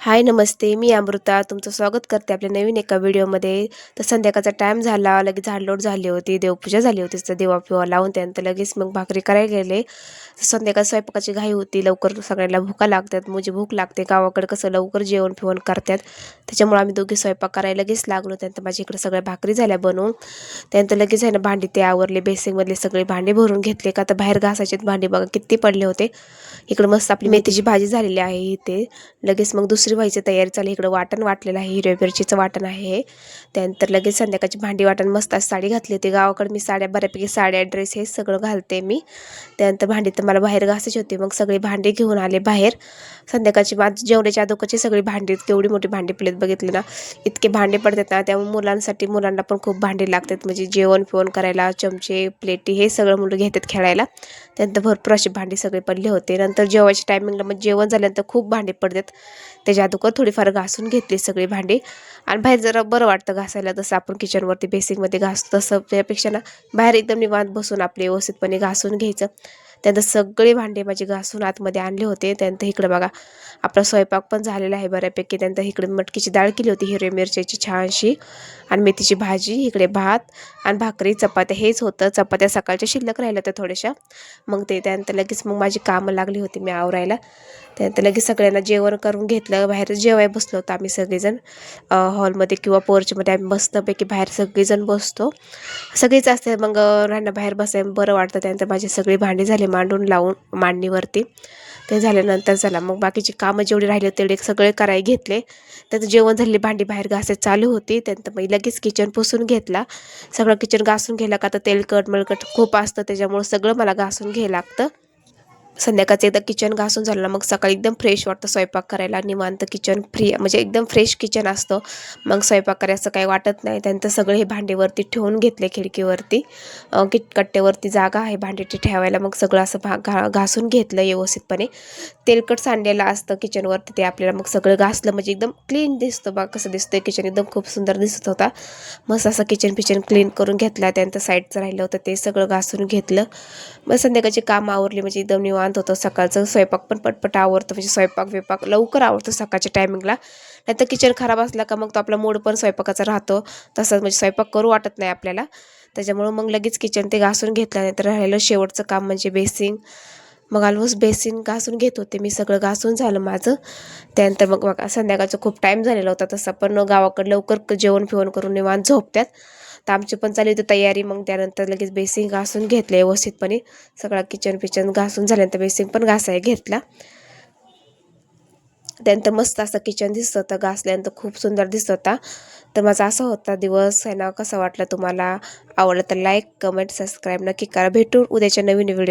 हाय नमस्ते. मी अमृता. तुमचं स्वागत करते आपल्या नवीन एका व्हिडिओमध्ये. तर संध्याकाळचा टाईम झाला लगेच झाडलोट झाली होती देवपूजा झाली होती तर देवा पिवा लावून त्यानंतर लगेच मग भाकरी करायला गेले. तर संध्याकाळ स्वयंपाकाची घाई होती लवकर सगळ्यांना भूका लागतात. म्हणजे भूक लागते. गावाकडे कसं लवकर जेवण फिवण करतात. त्याच्यामुळे आम्ही दोघी स्वयंपाक करायला लगेच लागलो. त्यानंतर माझ्या इकडे सगळ्या भाकरी झाल्या बनवून. त्यानंतर लगेच आहे ना भांडी ते आवरले. बेसिंगमधले सगळे भांडे भरून घेतले. का तर बाहेर घासायचे भांडे बघा किती पडले होते. इकडे मस्त आपली मेथीची भाजी झालेली आहे इथे. लगेच मग दुसरी व्हायची तयारी चालली इकडं वाटण वाटलेलं आहे हिरव्या मिरचीचं वाटण आहे. त्यानंतर लगेच संध्याकाळची भांडी वाटण मस्त साडी घातली होती. गावाकडे मी साड्या बऱ्यापैकी साड्या ड्रेस हे सगळं घालते मी. त्यानंतर भांडी तर मला बाहेर घासायची होती. मग सगळी भांडी घेऊन आले बाहेर. संध्याकाळची माझ जेवणाच्या अदोकाची सगळी भांडी केवढी मोठी भांडी प्लेट बघितली ना. इतके भांडे पडतात ना त्यामुळे मुलांसाठी मुलांना पण खूप भांडी लागतात. म्हणजे जेवण फेवण करायला चमचे प्लेटी हे सगळं मुलं घेतात खेळायला. त्यानंतर भरपूर अशी भांडी सगळे पडले होते. नंतर जेवायच्या टायमिंगला मग जेवण झाल्यानंतर खूप भांडे पडतात त्याच्या अगोदर थोडीफार घासून घेतली सगळी भांडी. आणि बाहेर जरा बरं वाटतं घासायला. तसं आपण किचनवरती बेसिंगमध्ये घासतो तसं त्यापेक्षा ना बाहेर एकदम निवांत बसून आपले व्यवस्थितपणे घासून घ्यायचं. त्यानंतर सगळे भांडे माझे घासून आतमध्ये आणले होते. त्यानंतर इकडे बघा आपला स्वयंपाक पण झालेला आहे बऱ्यापैकी. त्यानंतर इकडे मटकीची डाळ केली होती हिरव्या मिरच्याची छानशी. आणि मेथीची भाजी इकडे भात आणि भाकरी चपात्या. हेच होतं. चपात्या सकाळच्या शिल्लक राहिल्या होत्या थोड्याशा. मग ते त्यानंतर लगेच मग माझी कामं लागली होती मी आवरायला. त्यानंतर लगेच सगळ्यांना जेवण करून घेतलं. बाहेर जेवाय बसलो होतो आम्ही सगळेजण. हॉलमध्ये किंवा पोर्चमध्ये आम्ही मस्तपैकी बाहेर सगळेजण बसतो. सगळीच असते मग राहणं बाहेर बसायला बरं वाटतं. त्यानंतर माझी सगळी भांडी झाले. मांडून लावून मांडणीवरती. ते झाल्यानंतर झाला मग बाकीची कामं जेवढी राहिले तेवढे सगळे करायला घेतले. त्याचं जेवण झालेली भांडी बाहेर घासे चालू होती. त्यानंतर मग लगेच किचन पुसून घेतला. सगळं किचन घासून घ्यायला का तर तेलकट मलकट खूप असतं. त्याच्यामुळं सगळं मला घासून घ्यायला लागतं. संध्याकाळचं एकदा किचन घासून झालं मग सकाळी एकदम फ्रेश वाटतं स्वयंपाक करायला. निवांत किचन फ्री म्हणजे एकदम फ्रेश किचन असतं. मग स्वयंपाक करायचं काही वाटत नाही. त्यानंतर सगळे हे भांडेवरती ठेवून घेतले खिडकीवरती. किट कट्ट्यावरती जागा आहे भांडी ठेवायला. मग सगळं असं भा घा घासून घेतलं व्यवस्थितपणे. तेलकट सांडलेलं असतं किचनवरती ते आपल्याला मग सगळं घासलं. म्हणजे एकदम क्लीन दिसतं बा कसं दिसतं किचन एकदम खूप सुंदर दिसत होता. मस्त असं किचन पिचन क्लीन करून घेतला. त्यानंतर साईडचं राहिलं होतं. ते सगळं घासून घेतलं. मग संध्याकाळची काम आवरली. म्हणजे एकदम निवांत शांत होतं. सकाळचं स्वयंपाक पण पटपट आवडतं म्हणजे स्वयंपाक विपाक लवकर आवडतो सकाळच्या टायमिंगला नाहीतर किचन खराब असला का मग तो आपला मूड पण स्वयंपाकाचा राहतो. तसंच म्हणजे स्वयंपाक करू वाटत नाही आपल्याला. त्याच्यामुळं मग लगेच किचन ते घासून घेतलं. नाही तर राहिलं शेवटचं काम म्हणजे बेसिंग मग ऑलमोस्ट बेसिन घासून घेत होते मी. सगळं घासून झालं माझं. त्यानंतर मग संध्याकाळचं खूप टाईम झालेला होता तसं. पण गावाकडे लवकर जेवण फिवण करून निवांत झोपत्यात. तर आमची पण चालली होती तयारी. मग त्यानंतर लगेच बेसिंग घासून घेतले व्यवस्थितपणे. सगळा किचन पिचन घासून झाल्यानंतर बेसिंग पण घासाय घेतला. त्यानंतर मस्त असं किचन दिसत होतं. घासल्यानंतर खूप सुंदर दिसत होता. तर माझा असा होता दिवस. आहे ना कसा वाटला तुम्हाला? आवडलं तर लाईक कमेंट सबस्क्राईब नक्की करा. भेटून उद्याच्या नवीन व्हिडिओ